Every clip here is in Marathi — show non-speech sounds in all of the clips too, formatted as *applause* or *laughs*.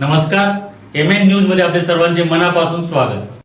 नमस्कार. एम एन न्यूजमध्ये आपले सर्वांचे मनापासून स्वागत.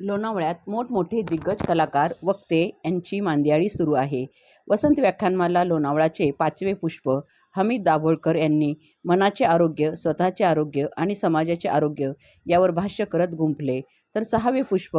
लोणावळ्यात मोठमोठे दिग्गज कलाकार वक्ते यांची मांदियाळी सुरू आहे. वसंत व्याख्यानमाला लोणावळाचे पाचवे पुष्प हमीद दाभोळकर यांनी मनाचे आरोग्य स्वतःचे आरोग्य आणि समाजाचे आरोग्य यावर भाष्य करत गुंफले. तर सहावे पुष्प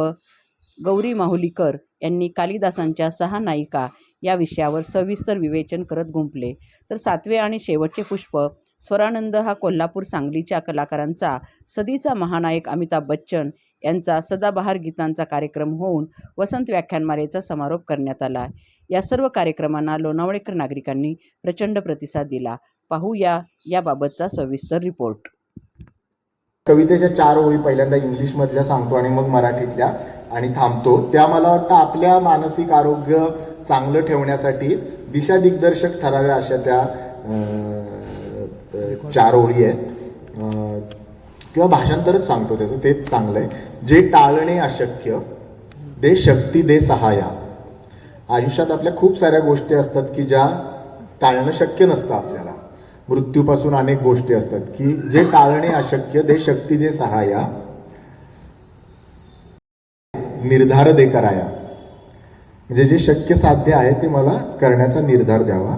गौरी माहुलीकर यांनी कालिदासांच्या सहा नायिका या विषयावर सविस्तर विवेचन करत गुंफले. तर सातवे आणि शेवटचे पुष्प स्वरानंद हा कोल्हापूर सांगलीच्या कलाकारांचा सदीचा महानायक अमिताभ बच्चन यांचा सदाबहार गीतांचा कार्यक्रम होऊन वसंत व्याख्यानमालेचा समारोप करण्यात आला. या सर्व कार्यक्रमांना लोणावळेकर नागरिकांनी प्रचंड प्रतिसाद दिला. पाहूया याबाबतचा सविस्तर रिपोर्ट. कवितेच्या चार ओळी पहिल्यांदा इंग्लिशमधल्या सांगतो आणि मग मराठीतल्या आणि थांबतो. त्या मला वाटतं आपल्या मानसिक आरोग्य चांगलं ठेवण्यासाठी दिशा दिग्दर्शक ठराव्या अशा त्या चार ओळी आहेत. किंवा भाषांतरच सांगतो त्याचं तेच चांगलं आहे जे टाळणे अशक्य दे शक्ती दे सहाया आयुष्यात आपल्या खूप साऱ्या गोष्टी असतात की ज्या टाळणं शक्य नसतं आपल्याला. मृत्यूपासून अनेक गोष्टी असतात की जे टाळणे अशक्य दे शक्ती दे सहाया निर्धार दे कराया. म्हणजे जे शक्य साध्य आहे ते मला करण्याचा निर्धार द्यावा.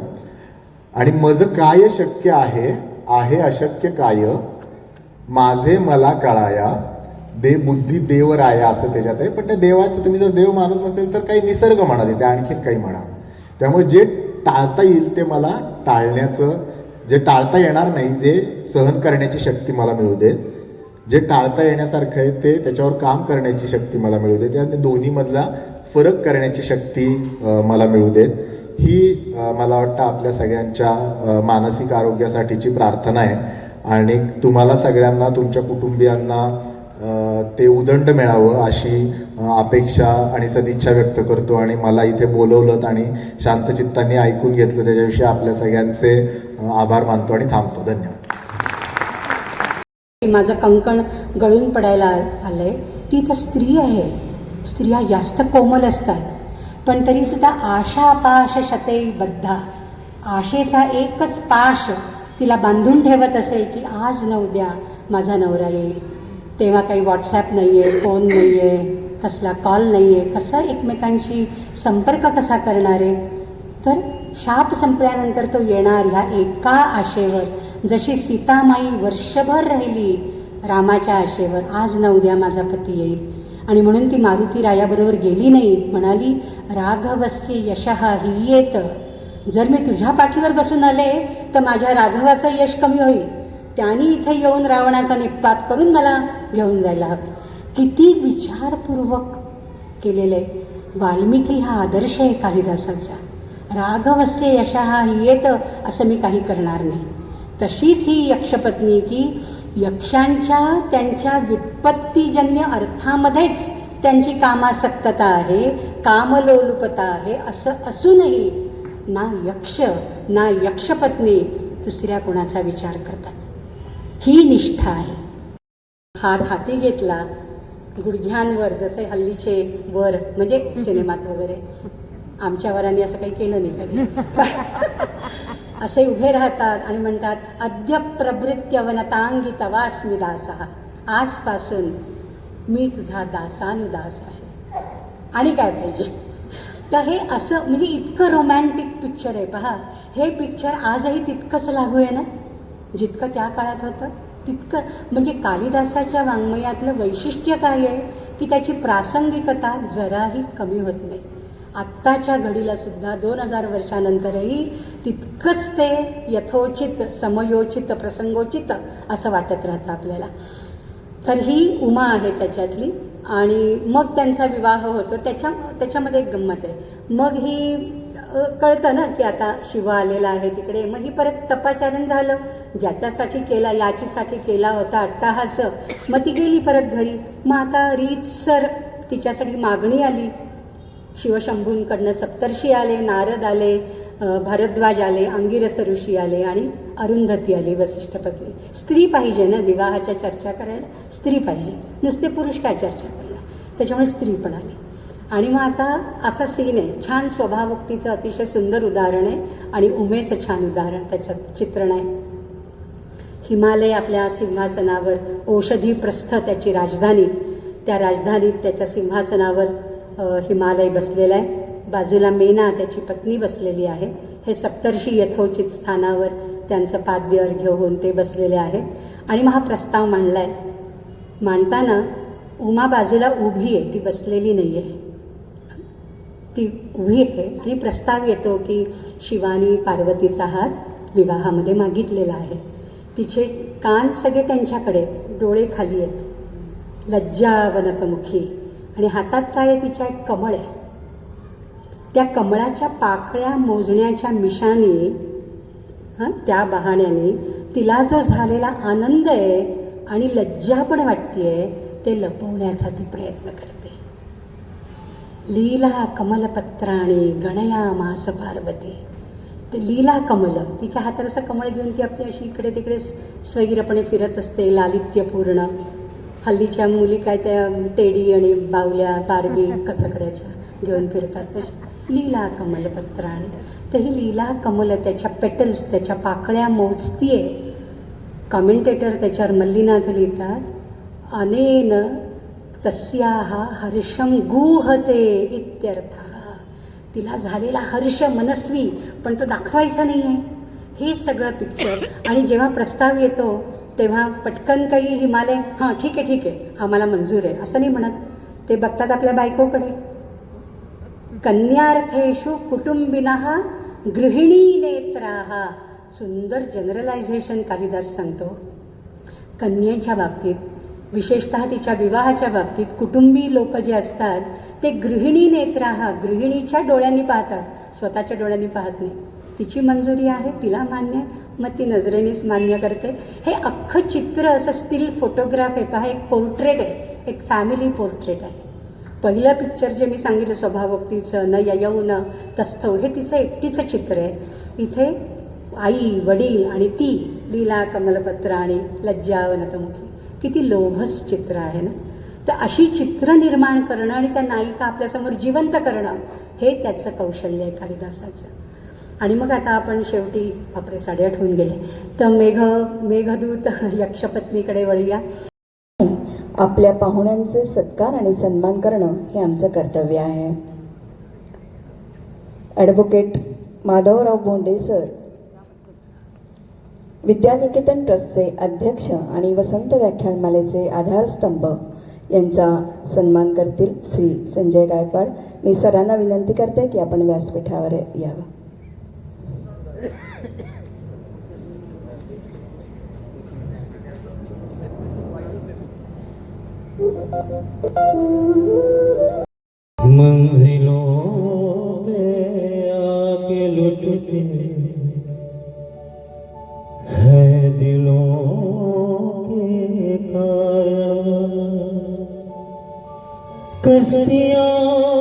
आणि मज काय शक्य आहे आहे अशक्य काय? माझे मला कळाया. दे बुद्धी देव राया असं त्याच्यात आहे. पण त्या देवाचं तुम्ही जर देव मानत नसेल तर काही निसर्ग म्हणा तिथे आणखीन काही म्हणा. त्यामुळे जे टाळता येईल ते मला टाळण्याचं जे टाळता येणार नाही ते सहन करण्याची शक्ती मला मिळू देत. जे टाळता येण्यासारखं आहे ते त्याच्यावर काम करण्याची शक्ती मला मिळू देत. त्या दोन्हीमधला फरक करण्याची शक्ती मला मिळू देत. ही मला वाटतं आपल्या सगळ्यांच्या मानसिक आरोग्यासाठीची प्रार्थना आहे. आणि तुम्हाला सगळ्यांना तुमच्या कुटुंबियांना ते उदंड मिळावं अशी अपेक्षा आणि सदिच्छा व्यक्त करतो. आणि मला इथे बोलवलं आणि शांतचित्ताने ऐकून घेतलं त्याच्याविषयी आपल्या सगळ्यांचे आभार मानतो आणि थांबतो. धन्यवाद. माझं कंकण गळून पडायला आलंय. ती तर स्त्री आहे. स्त्रिया जास्त कोमल असतात. पण तरीसुद्धा आशा पाश शते बद्धा. आशेचा एकच पाश तिला बांधून ठेवत असेल की आज न उद्या माझा नवरा येईल. तेव्हा काही व्हॉट्सॲप नाही आहे फोन नाही आहे कसला कॉल नाही आहे कसं एकमेकांशी संपर्क कसा करणार? आहे तर शाप संपल्यानंतर तो येणार ह्या एका आशेवर. जशी सीतामाई वर्षभर राहिली रामाच्या आशेवर आज न उद्या माझा पती येईल. आणि म्हणून ती मारुती रायाबरोबर गेली नाही. म्हणाली राघवस्य यशः ही येत. जर मी तुझ्या पाठीवर बसून आले तर माझ्या राघवाचं यश कमी होईल. त्यांनी इथे येऊन रावणाचा निपात करून मला घेऊन जायला हवं. किती विचारपूर्वक केलेलं. आहे वाल्मिकी हा आदर्श आहे कालिदासाचा. राघवस्य यशः ही येत असं मी काही करणार नाही. तशीच ही यक्षपत्नी की यक्षांच्या त्यांच्या व्युत्पत्तीजन्य अर्थामध्येच त्यांची कामासक्तता आहे कामलोलुपता आहे असं असूनही ना यक्ष ना यक्षपत्नी दुसऱ्या कोणाचा विचार करतात. ही निष्ठा आहे. हात हाती घेतला गुडघ्यांवर जसे हल्लीचे वर म्हणजे सिनेमात वगैरे. आमच्या वरांनी असं काही केलं नाही कधी. *laughs* असे उभे राहतात आणि म्हणतात अद्य प्रभृत्यवनतांगी वनतांगी तवास्मी दास आजपासून मी तुझा दासानुदास आहे. आणि काय पाहिजे? तर हे असं म्हणजे इतकं रोमॅन्टिक पिक्चर आहे पहा. हे पिक्चर आजही तितकंच लागू आहे ना? जितकं त्या काळात होतं तितकं म्हणजे कालिदासाच्या वाङ्मयातलं वैशिष्ट्य काय आहे? की त्याची प्रासंगिकता जराही कमी होत नाही. आत्ताच्या घडीला सुद्धा दोन हजार वर्षानंतरही तितकंच ते यथोचित समयोचित प्रसंगोचित असं वाटत राहतं आपल्याला. तर ही उमा आहे त्याच्यातली आणि मग त्यांचा विवाह होतो. त्याच्या त्याच्यामध्ये एक गंमत आहे. मग ही कळतं ना की आता शिव आलेला आहे तिकडे. मग ही परत तपाचारण झालं. ज्याच्यासाठी केला याचीसाठी केला होता अट्टाहास. मग ती गेली परत घरी. मग आता रीतसर तिच्यासाठी मागणी आली. शिवशंभूंकडनं सप्तर्षी आले नारद आले भारद्वाज आले अंगिरस ऋषी आले आणि अरुंधती आली वसिष्ठ पत्नी स्त्री पाहिजे ना विवाहाच्या चर्चा करायला? स्त्री पाहिजे. नुसते पुरुष काय चर्चा करणार? त्याच्यामुळे स्त्री पण आली. आणि मग आता असा सीन आहे. छान स्वभावोक्तीचं अतिशय सुंदर उदाहरण आहे आणि उमेचं छान उदाहरण त्याच्यात चित्रण आहे. हिमालय आपल्या सिंहासनावर औषधी प्रस्थ त्याची राजधानी. त्या राजधानीत त्याच्या सिंहासनावर हिमालय बसलेला आहे. बाजूला मेना त्याची पत्नी बसलेली आहे. हे सप्तर्षी यथोचित स्थानावर त्यांचं पाद्य अर्घ्य होऊन ते बसलेले आहेत आणि मग हा प्रस्ताव मांडला आहे मांडताना उमा बाजूला उभी आहे. ती बसलेली नाही आहे ती उभी आहे आणि प्रस्ताव येतो की शिवानी पार्वतीचा हात विवाहामध्ये मागितलेला आहे. तिचे कान सगळे त्यांच्याकडे डोळे खाली आहेत. लज्जावनतमुखी आणि हातात काय आहे तिच्या? एक कमळ आहे. त्या कमळाच्या पाकळ्या मोजण्याच्या मिशाने हां त्या बहाण्याने तिला जो झालेला आनंद आहे आणि लज्जा पण वाटते ते लपवण्याचा ती प्रयत्न करते. लीला कमलपत्राणी गणया मास पार्वती. ते लीला कमल तिच्या हातात असं कमळ घेऊन ती आपली अशी इकडे तिकडे स्वैरपणे फिरत असते लालित्यपूर्ण. हल्लीच्या मुली काय त्या टेडी आणि बावल्या बारबी कचकड्याच्या घेऊन फिरतात. तशी लीला कमलपत्राणी तर ही लीला कमल त्याच्या पेटल्स त्याच्या पाकळ्या मोजतीये. कॉमेंटेटर त्याच्यावर मल्लीनाथ लिहितात अनेन तस्या हर्षम गुहते इत्यर्थ. तिला झालेला हर्ष मनस्वी पण तो दाखवायचा नाही आहे हे सगळं पिक्चर आणि जेव्हा प्रस्ताव येतो तेव्हा पटकन काही हिमालय हां ठीक आहे ठीक आहे आम्हाला मंजूर आहे असं नाही म्हणत. ते बघतात आपल्या बायकोकडे. कन्यार्थेषु कुटुंबिना गृहिणी नेत्राः सुंदर जनरलायझेशन कालिदास सांगतो. कन्येच्या बाबतीत विशेषतः तिच्या विवाहाच्या बाबतीत कुटुंबी लोक जे असतात ते गृहिणी नेत्राहा गृहिणीच्या डोळ्यांनी पाहतात स्वतःच्या डोळ्यांनी पाहत नाही. तिची मंजुरी आहे तिला मान्य आहे. मग ती नजरेनेच मान्य करते. हे अख्खं चित्र असं स्टील फोटोग्राफ आहे पहा एक पोर्ट्रेट आहे. एक फॅमिली पोर्ट्रेट आहे. पहिलं पिक्चर जे मी सांगितलं स्वभावोक्तीचं न ययऊ न तस्थव हे तिचं एकटीचं चित्र आहे. इथे आई वडील आणि ती लीला कमलपत्र आणि लज्जावनतमुखी किती लोभस चित्र आहे ना? तर अशी चित्र निर्माण करणं आणि त्या नायिका आपल्यासमोर जिवंत करणं हे त्याचं कौशल्य आहे कालिदासाचं. आणि मग आता आपण शेवटी आपले साडेआठ होऊन गेले. तर मेघ मेघदूत *laughs* यक्षपत्नीकडे वळूया. आपल्या पाहुण्यांचे सत्कार आणि सन्मान करणं हे आमचं कर्तव्य आहे. ॲडव्होकेट माधवराव बोंडे सर विद्यानिकेतन ट्रस्टचे अध्यक्ष आणि वसंत व्याख्यानमालेचे आधारस्तंभ यांचा सन्मान करतील श्री संजय गायकवाड. मी सरांना विनंती करते की आपण व्यासपीठावर यावं. मंजिलों में आके लुटते है दिलों के कारण। कश्तियाँ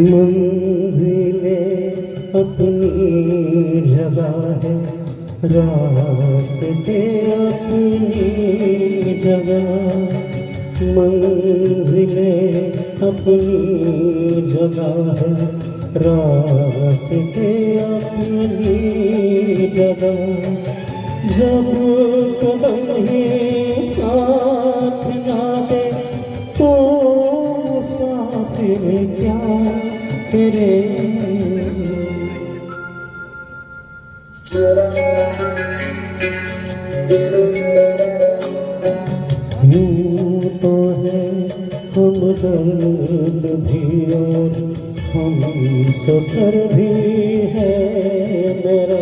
मंजिले अपनी जगह है। रास्ते अपनी जगह। मंजिले अपनी जगह है। रास्ते अपनी जगह। जब कदम ही सा तेरे यूं तो है हम दर्द भी और हम सफर भी है मेरा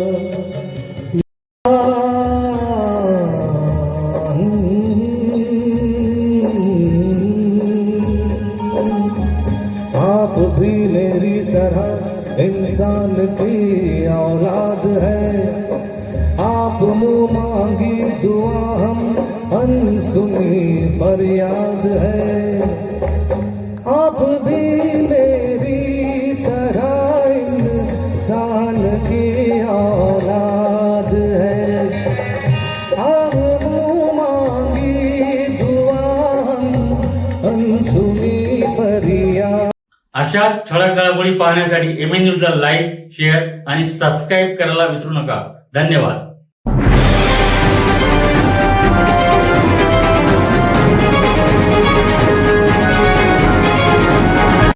आप मुँह मांगी दुआ हम अनसुनी फरियाद है। भी मेरी तरह इंसान की औलाद है। आप मुँह मांगी दुआ हम अनसुनी फरियाद। अशा ठळक घडामोडी पाहण्यासाठी एम एन न्यूजला लाईक शेअर आणि सबस्क्राईब करायला विसरू नका. धन्यवाद.